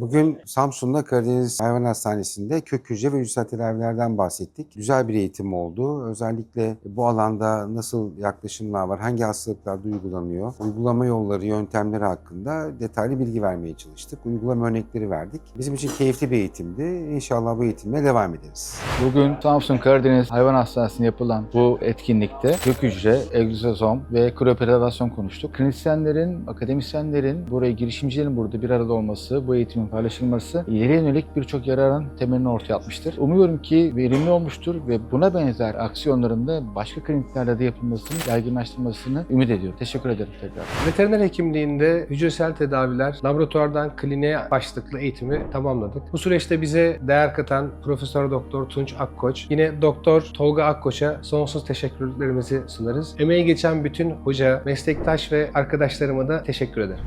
Bugün Samsun'da Karadeniz Hayvan Hastanesi'nde kök hücre ve hücresel tedavilerden bahsettik. Güzel bir eğitim oldu. Özellikle bu alanda nasıl yaklaşımlar var, hangi hastalıklarda uygulanıyor, uygulama yolları, yöntemleri hakkında detaylı bilgi vermeye çalıştık. Uygulama örnekleri verdik. Bizim için keyifli bir eğitimdi. İnşallah bu eğitimle devam ederiz. Bugün Samsun Karadeniz Hayvan Hastanesi'nde yapılan bu etkinlikte kök hücre, egzozom ve kriyopreservasyon konuştuk. Klinisyenlerin, akademisyenlerin, buraya girişimcilerin burada bir arada olması, bu eğitimin paylaşılması ileriye yönelik birçok yararın temelini ortaya atmıştır. Umuyorum ki verimli olmuştur ve buna benzer aksiyonların da başka kliniklerde de yapılmasını, yaygınlaştırılmasını ümit ediyorum. Teşekkür ederim tekrar. Veteriner hekimliğinde hücresel tedaviler, laboratuvardan kliniğe başlıklı eğitimi tamamladık. Bu süreçte bize değer katan Profesör Doktor Tunç Akkoç, yine Doktor Tolga Akkoç'a sonsuz teşekkürlerimizi sunarız. Emeği geçen bütün hoca, meslektaş ve arkadaşlarıma da teşekkür ederim.